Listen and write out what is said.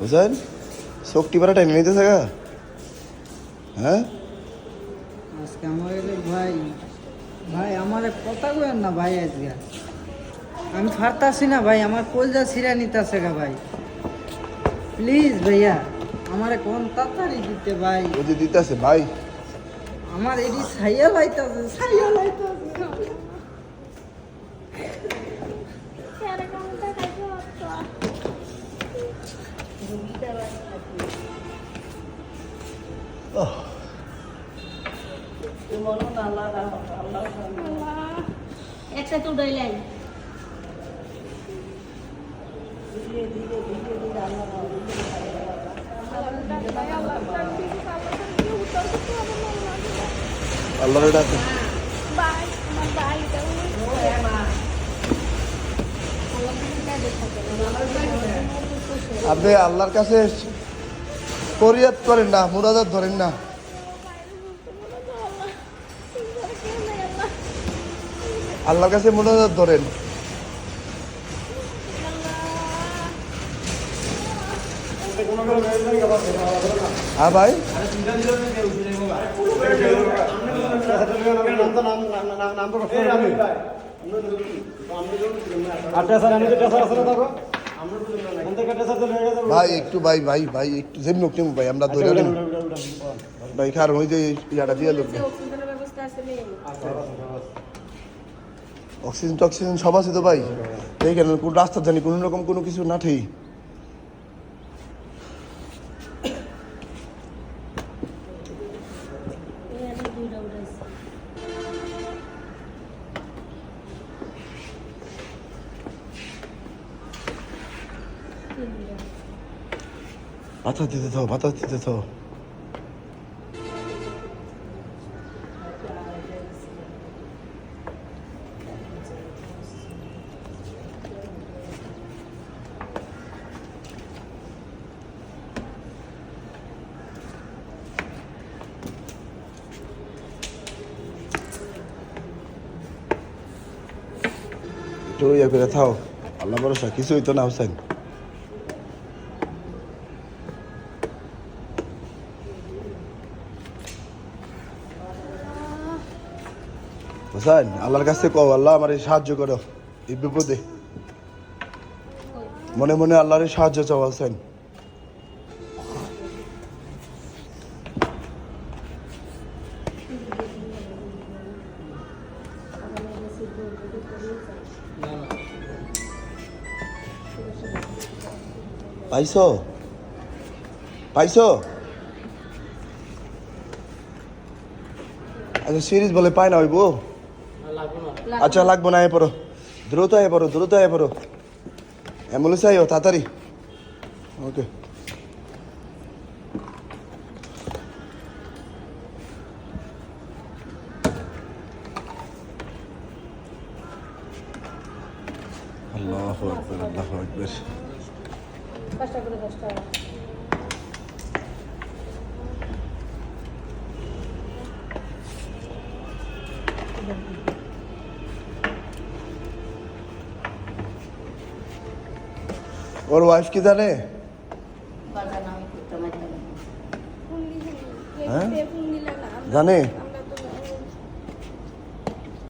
বুঝলেন শক্তি পারা টাইম নিতেছে গা। হ্যাঁ? আজকে আমার ভাই ভাই আমার কথা কইেন না ভাই আজকে। আমি ফারতাছি না ভাই আমার কলজা ছিঁড়া নিতেছে গা ভাই। প্লিজ ভাইয়া আমারে কোন তাড়াতাড়ি দিতে ভাই? ও যে দিতেছে ভাই। আমার এটি ছাইয়া লাইতাছে ছাইয়া লাইতাছে। একটা তো উড়াইলাই আল্লাহরে ডাকে আপনি আল্লাহর কাছে ফরিয়াদ করেন না মুরাদাত ধরেন না। আল্লাহর কাছে মুরাদাত ধরেন। হ্যাঁ ভাই। ভাই, একটু ভাই ভাই ভাই, একটু যেমন হোক ভাই, আমরা ধরে নেব ভাই, খার, ওই যে ইয়াটা দিয়ে লোক নেই অক্সিজেন টক্সিজেন সব আছে তো ভাই। দেখেন কোন রাস্তা জানি কোনো রকম কোনো কিছু না ঠিক মাথা দিতে থাও মাথা দিতে থাও একটু ইয়ে করে থাও আল্লাহ ভরসা কিছু হইতো না হোসেন হোসেন আল্লাহর কাছে কও, আল্লাহ আমার সাহায্য করো, এই বিপদে। মনে মনে আল্লাহরের সাহায্য চাও হোসেন পাইছো? পাইছো? আচ্ছা সিরিজ বলে পায় না, হইব? আচ্ছা লাগবো না এ পড়ো দ্রুত আয় পড়ো দ্রুত আয় পড়ো অ্যাম্বুলেন্স আইও তাড়াতাড়ি ওকে আল্লাহ আকবর আল্লাহ আকবর পাঁচটা করে দশটা ওর ওয়াইফ কি জানে? হ্যাঁ? জানে?